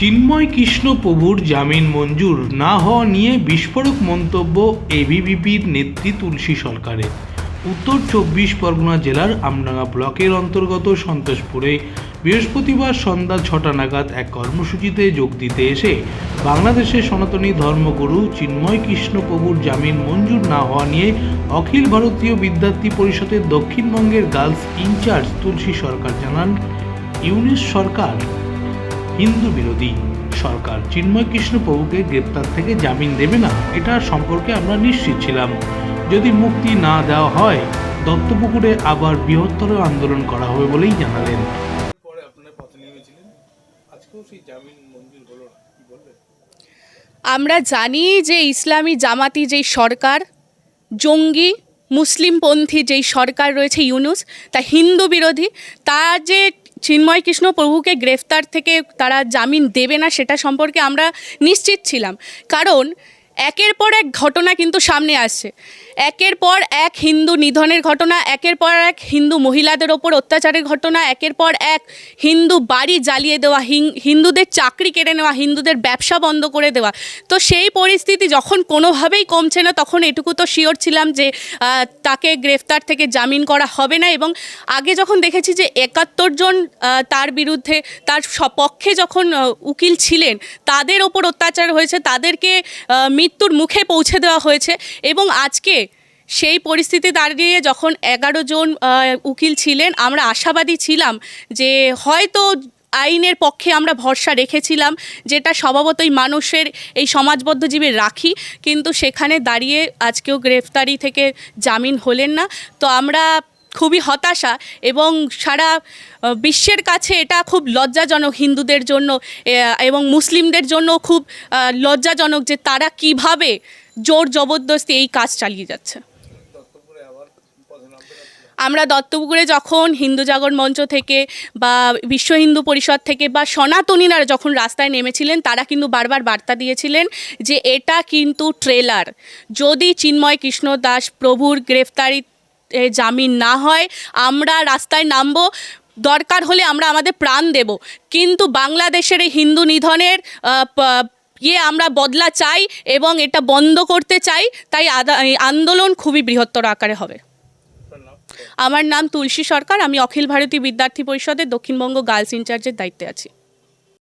চিন্ময় কৃষ্ণ প্রভুর জামিন মঞ্জুর না হওয়া নিয়ে বিস্ফোরক মন্তব্য এবিভিপির নেত্রী তুলসী সরকারের। উত্তর চব্বিশ পরগনা জেলার আমডাঙ্গা ব্লকের অন্তর্গত সন্তোষপুরে বৃহস্পতিবার সন্ধ্যা ছটা নাগাদ এক কর্মসূচিতে যোগ দিতে এসে বাংলাদেশের সনাতনী ধর্মগুরু চিন্ময় কৃষ্ণ প্রভুর জামিন মঞ্জুর না হওয়া নিয়ে অখিল ভারতীয় বিদ্যার্থী পরিষদের দক্ষিণবঙ্গের গার্লস ইনচার্জ তুলসী সরকার জানান, ইউনিস সরকার হিন্দু বিরোধী। সরকার চিন্ময় কৃষ্ণ প্রভুকে গ্রেপ্তার থেকে জামিন দেবে না এটা সম্পর্কে আমরা নিশ্চিত ছিলাম। যদি মুক্তি না দেওয়া হয় দত্তপুকুরে আবার বৃহত্তর আন্দোলন করা হবে বলেই জানালেন। আমরা জানি যে ইসলামী জামাতি যেই সরকার জঙ্গি মুসলিমপন্থী যেই সরকার রয়েছে ইউনুস তা হিন্দু বিরোধী তার যে চিন্ময় কৃষ্ণ প্রভুকে গ্রেফতার থেকে তারা জামিন দেবে না সেটা সম্পর্কে আমরা নিশ্চিত ছিলাম। কারণ একের পর এক ঘটনা কিন্তু সামনে আসছে। একের পর এক হিন্দু নিধনের ঘটনা, একের পর এক হিন্দু মহিলাদের ওপর অত্যাচারের ঘটনা, একের পর এক হিন্দু বাড়ি জ্বালিয়ে দেওয়া হিন্দুদের চাকরি কেড়ে নেওয়া, হিন্দুদের ব্যবসা বন্ধ করে দেওয়া। তো সেই পরিস্থিতি যখন কোনোভাবেই কমছে না, তখন এটুকু তো শিওর ছিলাম যে তাকে গ্রেফতার থেকে জামিন করা হবে না এবং আগে যখন দেখেছি যে একাত্তর জন তার বিরুদ্ধে, তার সপক্ষে যখন উকিল ছিলেন, তাদের ওপর অত্যাচার হয়েছে, তাদেরকে মৃত্যুর মুখে পৌঁছে দেওয়া হয়েছে এবং আজকে সেই পরিস্থিতি দাঁড়িয়ে যখন এগারো জন উকিল ছিলেন, আমরা আশাবাদী ছিলাম যে হয়তো আইনের পক্ষে আমরা ভরসা রেখেছিলাম যেটা স্বভাবতই মানুষের এই সমাজবদ্ধ জীবে রাখি, কিন্তু সেখানে দাঁড়িয়ে আজকেও গ্রেফতারি থেকে জামিন হলেন না। তো আমরা খুবই হতাশা এবং সারা বিশ্বের কাছে এটা খুব লজ্জাজনক হিন্দুদের জন্য এবং মুসলিমদের জন্য খুব লজ্জাজনক যে তারা কীভাবে জোর জবরদস্তি এই কাজ চালিয়ে যাচ্ছে? আমরা দত্তপুকুরে যখন হিন্দু জাগরণ মঞ্চ থেকে বা বিশ্ব হিন্দু পরিষদ থেকে বা সনাতনীরা যখন রাস্তায় নেমেছিলেন, তারা কিন্তু বারবার বার্তা দিয়েছিলেন যে এটা কিন্তু ট্রেলার যদি চিন্ময় কৃষ্ণ দাস প্রভুর গ্রেফতারি জামিন না হয়, আমরা রাস্তায় নামবো, দরকার হলে আমরা আমাদের প্রাণ দেব। কিন্তু বাংলাদেশের এই হিন্দু নিধনের ইয়ে আমরা বদলা চাই এবং এটা বন্ধ করতে চাই, তাই আন্দোলন খুবই বৃহত্তর আকারে হবে। আমার নাম তুলসী সরকার, আমি অখিল ভারতীয় বিদ্যার্থী পরিষদের দক্ষিণবঙ্গ গার্লস ইনচার্জের দায়িত্বে আছি।